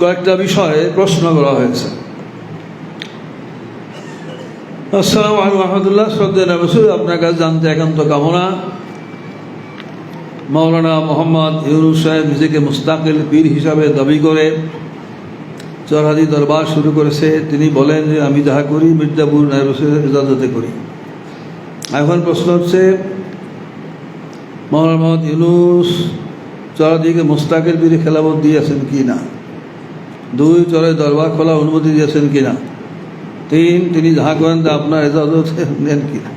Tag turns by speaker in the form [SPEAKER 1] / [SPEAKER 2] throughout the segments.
[SPEAKER 1] কয়েকটা বিষয়ে প্রশ্ন করা হয়েছে। আলাইকুম শ্রদ্ধা আপনার কাছে জানতে একান্ত কামনা। মৌলানা মোহাম্মদ সাহেব নিজেকে মুস্তাকিল পীর হিসাবে দাবি করে চরহাদি দরবার শুরু করেছে। তিনি বলেন যে আমি যাহা করি, মির্জাপুর নাইরসের ইজাজতে করি। এখন প্রশ্ন হচ্ছে মৌলানা মোহাম্মদ ইউনুস চরাদিকে মুস্তাকের বীরে খেলাবত দিয়েছেন কি না? দুই চরে দরবার খোলা অনুমতি দিয়েছেন কি না? তিন, তিনি যাহা করেন তা আপনার এজাজত নেন কি না?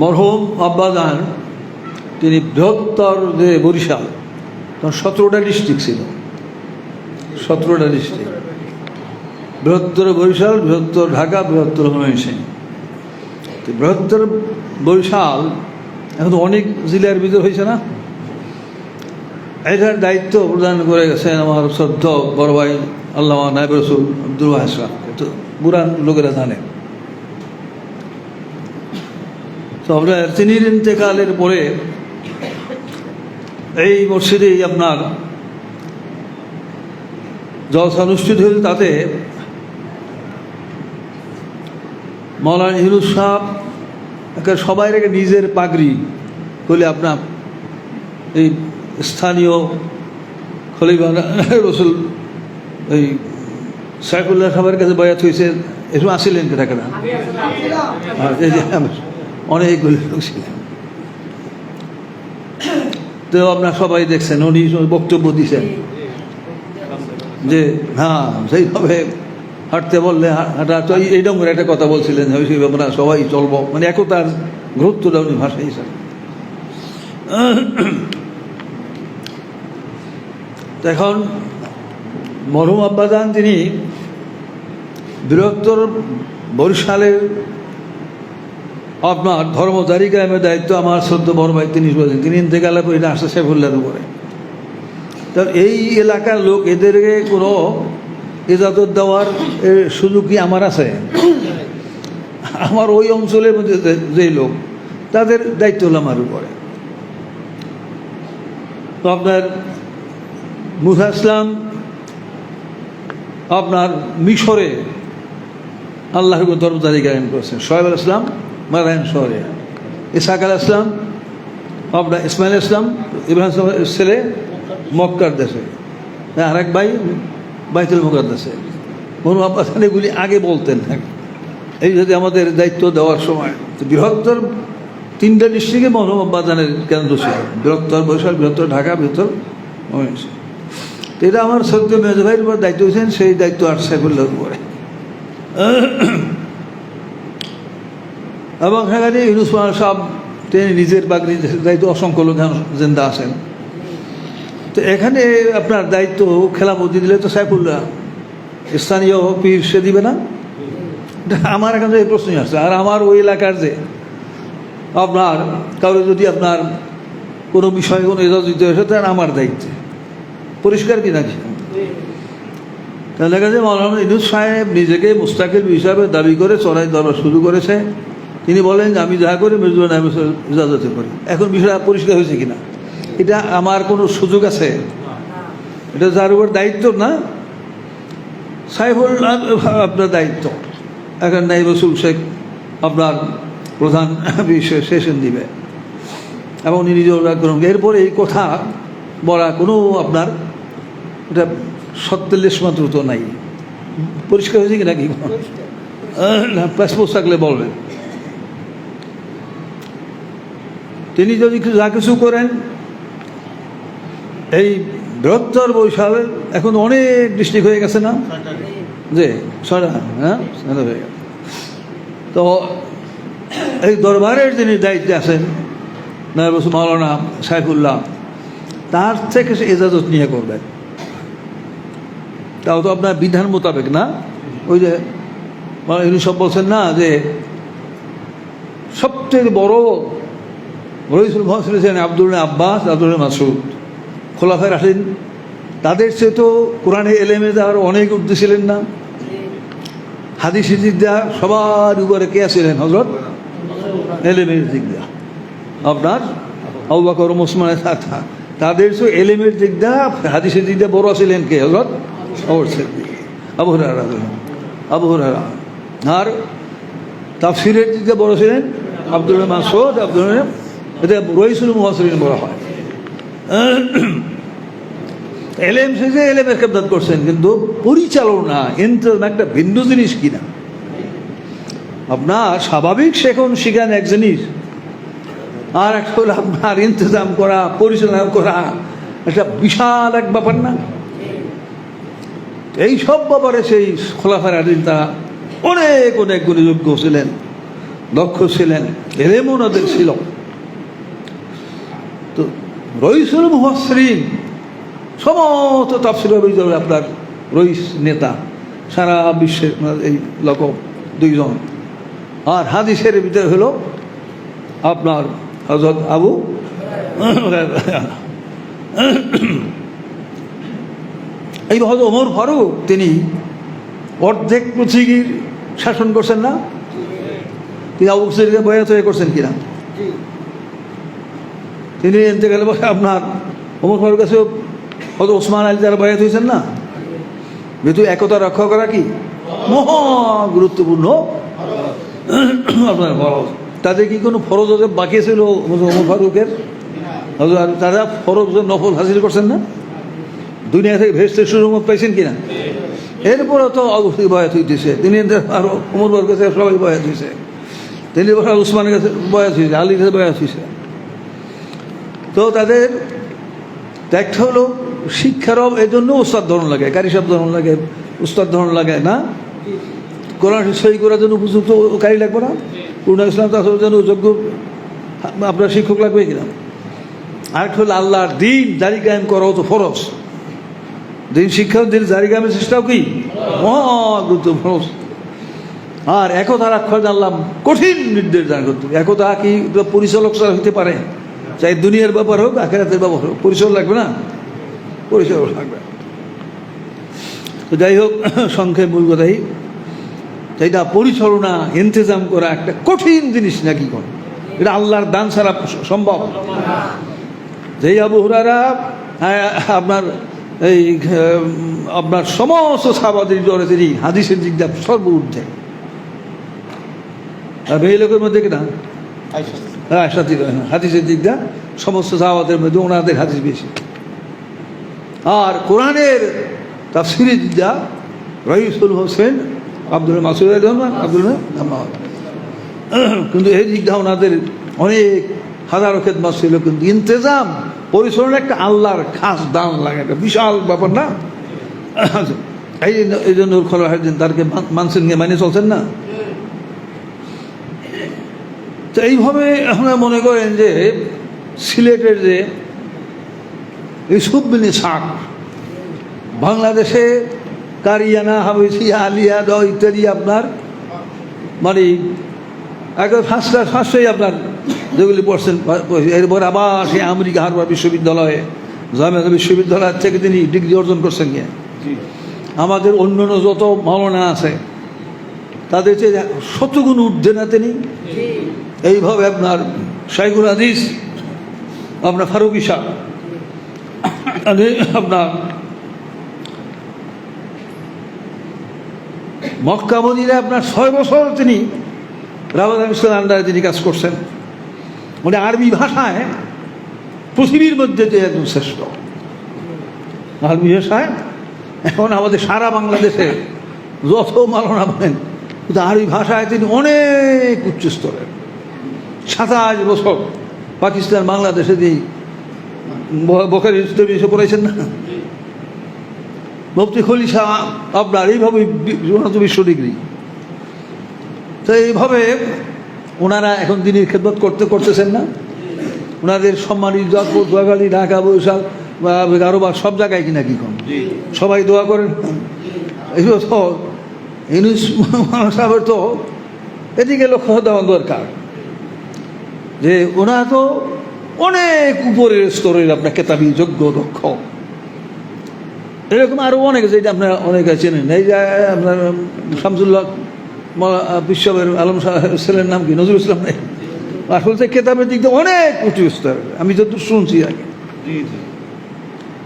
[SPEAKER 1] মরহুম আব্বাজান তিনি বৃহত্তর যে বরিশাল তখন সতেরোটা ডিস্ট্রিক্ট ছিল। সতেরোটা ডিস্ট্রিক্ট বৃহত্তর বরিশাল, বৃহত্তর ঢাকা, বৃহত্তর ময়মনসিংহ। তো বৃহত্তর বরিশাল, এখন তো অনেক জেলার ভিতর হয়েছে না? এটার দায়িত্ব প্রদান করে গেছেন আমার শ্রদ্ধ বড় ভাই আল্লাহ নাইব রসুল আব্দুল তো বুরান লোকেরা জানে। তো আপনার তিনির ইন্তেকালের পরে এই মসজিদেই আপনার জলসা অনুষ্ঠিত হয়েছে তাতে মৌলানা হিরুজ সাহ একে সবাই রেখে নিজের পাগড়ি বলে আপনার এই স্থানীয় খলিফা রসুল ওই সাইফুল্লাহ সবার কাছে বয়াত হয়েছে এসব আসিলেন কেটা আর এই অনেকগুলি লোক ছিলেন। তো আপনার সবাই দেখছেন, উনি বক্তব্য দিচ্ছেন যে হ্যাঁ সেইভাবে হাঁটতে বললে হাঁটা। তো এই রকমের একটা কথা বলছিলেন আমরা সবাই চলবো। মানে একতার গুরুত্বটা উনি ভাষা হিসাবে এখন মরহুম আব্বাদান তিনি বৃহত্তর বরিশালের আপনার ধর্মদারি কায়েমের দায়িত্ব আমার সদ্য বড় ভাই তিনি বলেছেন। তিনি ইন্তেকালে করে এটা আসে শেফুল্লার উপরে। তো এই এলাকার লোক, এদেরকে কোনো ইজাজত দেওয়ার সুযোগ কি আমার আছে? আমার ওই অঞ্চলের মধ্যে যে- লোক, তাদের দায়িত্ব হলো আমার উপরে। তো আপনার মুসা আপনার মিশরে আল্লাহর ধর্মদারি গায়ন করেছেন। সোহেব আল ইসলাম মারায়ণ শহরে। ইসাক আল ইসলাম, আপনার ইসমাইল ইসলাম, ইব্রাহিম ছেলে মক্কার দেশে। আর এক ভাই বাইতুল মুকাদ্দাসে। মনু আব্বাসান এগুলি আগে বলতেন। এই যদি আমাদের দায়িত্ব দেওয়ার সময় বৃহত্তর তিনটা ডিস্ট্রিক্টে মহরম আব্বাজানের কেন্দ্র ছিল। বৃহত্তর বরিশাল, বৃহত্তর ঢাকা, বৃহত্তর এটা আমার সদ্য মেজ ভাইয়ের উপর দায়িত্ব দিয়েছেন, সেই দায়িত্ব আর সেগুলোর উপরে। এবং সেখানে ইউনুস মাল সাহেব, তিনি নিজের বাগরি দায়িত্ব, অসংখ্য লোক জিন্দা আছেন। তো এখানে আপনার দায়িত্ব খেলাপতি দিলে তো সাইফুল্লাহ। স্থানীয় পীর সে দিবে না? আমার এখানে এই প্রশ্নই আসছে। আর আমার ওই এলাকার যে আপনার, কারও যদি আপনার কোনো বিষয়ে কোনো এজাজ দিতে হয়েছে তার আমার দায়িত্বে। পরিষ্কার কি নাকি তাহলে দেখা যায় মৌলানা ইনুস সাহেব নিজেকে মুস্তাকিল হিসাবে দাবি করে চড়াই দরবার শুরু করেছে। তিনি বলেন, আমি যা করি, মেজবান ইজাজতে করি। এখন বিষয়টা পরিষ্কার হয়েছে কিনা? এটা আমার কোনো সুযোগ আছে। এটা যার উপর দায়িত্ব না। সাইফুল আপনার দায়িত্ব। এখন নাই রসুল শেখ আপনার প্রধান বিষয় সেশন দিবে। এবং উনি নিজেও করুন। এরপরে এই কথা বলা কোনো আপনার এটা সত্তল্লিশ মাত্র তো নাই। পরিষ্কার হয়েছে কি নাকি? পাসপোর্ট থাকলে বলবেন। তিনি যদি যা কিছু করেন এই বৃহত্তর বৈশালের এখন অনেক ডিস্ট্রিক্ট হয়ে গেছে না? যে ছটা হ্যাঁ? হয়ে তো এই দরবারের যিনি দায়িত্বে আছেন, নায়ব মাওলানা সাইফুল্লাহ, তার থেকে সে এজাজত নিয়ে করবেন তাও তো আপনার বিধান মোতাবেক না? ওই যে ইনি সব বলছেন না যে, সবচেয়ে বড় রইসুল মোহাম্মদ ছিলেন আব্দুল আব্বাস, আব্দুল মাসুদ। খোলাফায় রাখেন তাদের চেয়ে তো কোরআনে এলেমে দেওয়ার অনেক উর্দু ছিলেন না। হাদিস দেওয়া সবার উপরে কে ছিলেন হজরত এলেমের দিক দিয়া আপনার আবু বকর ওসমানের সাথে তাদের তো এলেমের দিক দিয়া হাদিসের দিক দিয়ে বড় ছিলেন কে হজরত অবর সিদ্দিক। আবু হুরায়রা আবু হুরায়রা। আর তাফসিরের দিক দিয়ে বড় ছিলেন আব্দুল মাসুদ আব্দুল এটা রইসুল মুহাসরিন বলা হয়। এলেম শেষে এলেমের খেদমত করছেন, কিন্তু পরিচালনা ইন্টার একটা ভিন্ন জিনিস কিনা আপনার স্বাভাবিক শেখন শিখান এক জিনিস। আর একটা হলো আপনার ইন্তজাম করা, পরিচালনা করা, একটা বিশাল এক ব্যাপার না? এই সব ব্যাপারে সেই খোলাফার আদিন তারা অনেক অনেক গুণযোগ্য ছিলেন, দক্ষ ছিলেন এলেম ওনাদের ছিল। রইসুল মুহসরিন সমস্ত তাফসির আপনার রইস নেতা, সারা বিশ্বের এই লোক দুইজন। আর হাদিসের ভিতরে হলো আপনার হজরত আবু এই হজরত ওমর ফারুক, তিনি অর্ধেক পৃথিবীর শাসন করছেন না? তিনি আবু বকরকে বয়াত করছেন কিনা? তিনি গেলে বসে আপনার ওমর ফারুক কাছে হয়তো ওসমান আলী যারা বয়াত হয়েছেন না? যেহেতু একতা রক্ষা করা কি? মহা গুরুত্বপূর্ণ। আপনার ফরজ তাদের কি কোনো ফরজ ওদের বাকি ছিল ওমর ফারুকের? তারা ফরজ নফল হাসিল করছেন না? দুনিয়া থেকে ভেস্তে সুরমত পাইছেন কিনা? এরপরে তো অবশ্যই বয়াত হইতেছে। তিনি আরও উমর বর কাছে সবাই বয়াত হয়েছে তিনি বসে উসমানের কাছে বয়াত হয়েছে আলীর কাছে বয়াত হয়েছে তো তাদের একটা হলো শিক্ষার এই জন্য উস্তাদ ধরন লাগে কারি সব ধরন লাগে, উস্তাদ ধরন লাগে, না? কোরআন সই করার জন্য উপযুক্ত কারি লাগবে না? পূর্ণ ইসলাম তার জন্য যোগ্য আপনার শিক্ষক লাগবে কিনা? আরেকটা হলো আল্লাহর দিন জারি কায়েম করা তো ফরজ। দিন শিক্ষা দিন জারি কায়েমের চেষ্টাও কি? ফরজ। আর একতা রাখা জানলাম কঠিন নির্দেশ দান করতে। একতা কি পরিচালক হতে পারে? চাই দুনিয়ার ব্যাপার হোক আখেরাতের ব্যাপার হোক। পরিচালক লাগবে না? পরিচালক লাগবে। তো যাই হোক সংক্ষেপ মূল কথাই। এটা পরিচালনা ইন্তজাম করা একটা কঠিন জিনিস নাকি কোন? এটা আল্লাহর দান ছাড়া সম্ভব যেই আবু হুরারা হ্যাঁ, আপনার এই আপনার সমস্ত সাবাদের জ্বরে তিনি হাদিসের দিক দিয়ে সর্ব ঊর্ধ্বে আর এই লোকের মধ্যে কিনা হ্যাঁ সাথী হাদিসের দিক দিয়ে সমস্ত সাহাবাদের মধ্যে ওনাদের হাদিস বেশি। আর কোরআনের তাফসিরের দিক দিয়ে রহিসুল হোসেন আব্দুল মাসুদ আব্দুল কিন্তু এই দিক দিয়ে ওনাদের অনেক হাজারো খেদমাত ছিল, কিন্তু ইন্তজাম পরিচালনা একটা আল্লাহর খাস দান লাগে, একটা বিশাল ব্যাপার না? এই জন্য- এই জন্য খোলা তারকে মান- মানছেন নিয়ে মানে চলছেন না? তো এইভাবে আমরা মনে করেন যে সিলেটের যে এই সুবিনী শাক বাংলাদেশে কারিয়ানা হাবিসিয়া আলিয়া দ ইত্যাদি আপনার মানে একবার ফার্স্টটা ফার্স্টেই আপনার যেগুলি পড়ছেন এরপর আবার সেই আমেরিকা হারবার বিশ্ববিদ্যালয়ে জামিয়া বিশ্ববিদ্যালয় থেকে তিনি ডিগ্রি অর্জন করছেন গিয়ে। আমাদের অন্য অন্য যত মালনা আছে তাদের চেয়ে শতগুণ ঊর্ধ্বে না তিনি? এইভাবে আপনার শাইখুল হাদিস, আপনার ফারুকি শাহ আপনার মক্কা মদিনে আপনার ছয় বছর তিনি রামাদান ইসলাম আন্ডারে তিনি কাজ করছেন। মানে আরবি ভাষায় পৃথিবীর মধ্যে যে একজন শ্রেষ্ঠ। আরবি ভাষায় এখন আমাদের সারা বাংলাদেশে যত মালনা বলেন কিন্তু আরবি ভাষায় তিনি অনেক উচ্চ স্তরের সাতাশ বছর পাকিস্তান বাংলাদেশে দিয়ে বখারি এসে পড়াইছেন না? মুফতি খলিশা আপনার এইভাবে বিশ্ব ডিগ্রি। তো এইভাবে ওনারা এখন দিনের খেদমত করতে করতেছেন না? ওনাদের সম্মানিত জয়পুর দোয়াগালি ঢাকা বৈশাখ বা কারোবার সব জায়গায় কিনা কি কম? সবাই দোয়া করেন। এগুলো তো ইউনুস তো এদিকে লক্ষ্য দেওয়া দরকার। যে ওনারা তো অনেক উপরের স্তরের আপনার কেতাবি যোগ্য দক্ষ এরকম আরও অনেক যেটা আপনারা অনেকে চেনেন। এই যে আপনার শামসুল্লাহ বিশ্ববের আলম সাহেব ছেলের নাম কি? নজরুল ইসলাম নেই? আসলে কেতাবের দিক দিয়ে অনেক উঁচু স্তর। আমি যত শুনছি আগে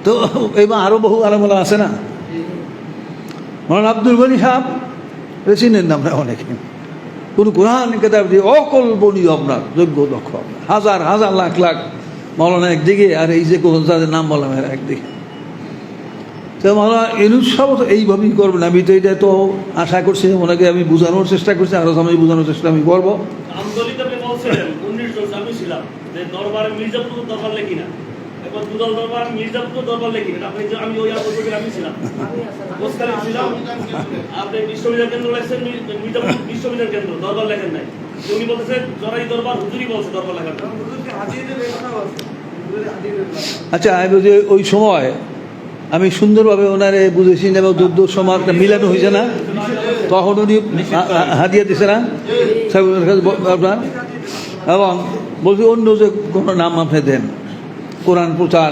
[SPEAKER 1] তো এবার আরও বহু আলমলা আছে না? মৌলানা আব্দুল গনি সাহেব এটা চিনেন না আমরা অনেকে? কোনো কোরআন কেতাব দিয়ে অকল্পনীয় আপনার যোগ্য, দক্ষ। হাজার হাজার লাখ লাখ মৌলানা একদিকে, আর এই যে যাদের নাম বললাম এরা একদিকে। তো মৌলানা সাহেব তো এইভাবেই করবেন। আমি তো এটা তো আশা করছি ওনাকে আমি বোঝানোর চেষ্টা করছি আরও সময় বোঝানোর চেষ্টা আমি করব।
[SPEAKER 2] আন্দোলিত আমি ছিলাম দরবারে মির্জাপুর দরবার লেখি না দুদল দরবার দরবার লেখি আপনি যে- আমি ওই আমি ছিলাম। ছিলাম। আপনি বিশ্ববিদ্যালয় কেন্দ্র লেখছেন মির্জাপুর বিশ্ববিদ্যালয় কেন্দ্র, দরবার লেখেন নাই। উনি জরাই দরবার হুজুরি বলছে দরবার লেখার জন্য।
[SPEAKER 1] আচ্ছা আমি বলছি, ওই সময় আমি সুন্দরভাবে ওনারে বুঝেছি এবং দুধ সময় একটা মিলানো হয়েছে না। তখন উনি হা- হা- হাদিয়া দিছে না? আপনার? এবং বলছি, অন্য যে কোনো নাম আপনি দেন। কোরআন প্রচার,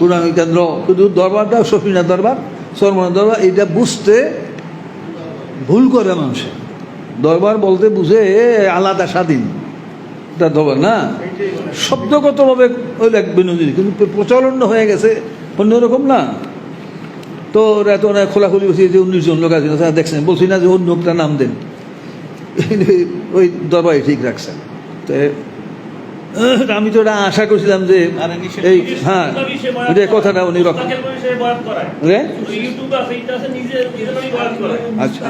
[SPEAKER 1] কোরআন কেন্দ্র কিন্তু দরবারটা সফিনা দরবার সরমনা দরবার, এটা বুঝতে ভুল করে মানুষে। দরবার বলতে বুঝে আলাদা স্বাধীন। এটা দরবার না। শব্দগতভাবে ওই এক বিনোদিনী, কিন্তু প্রচলন হয়ে গেছে অন্যরকম না। তো ওরা তো ওরা খোলাখুলি বসে যে উনিশ জন লোক আছে দেখছেন, বলছি না যে অন্য একটা নাম দেন। ওই দরবারে ঠিক রাখছেন। তো আমি তো ওটা আশা করছিলাম যে
[SPEAKER 3] নিষেধ-
[SPEAKER 1] এই হ্যাঁ এটা কথাটা উনি রক্ষা
[SPEAKER 2] এটা
[SPEAKER 1] আচ্ছা।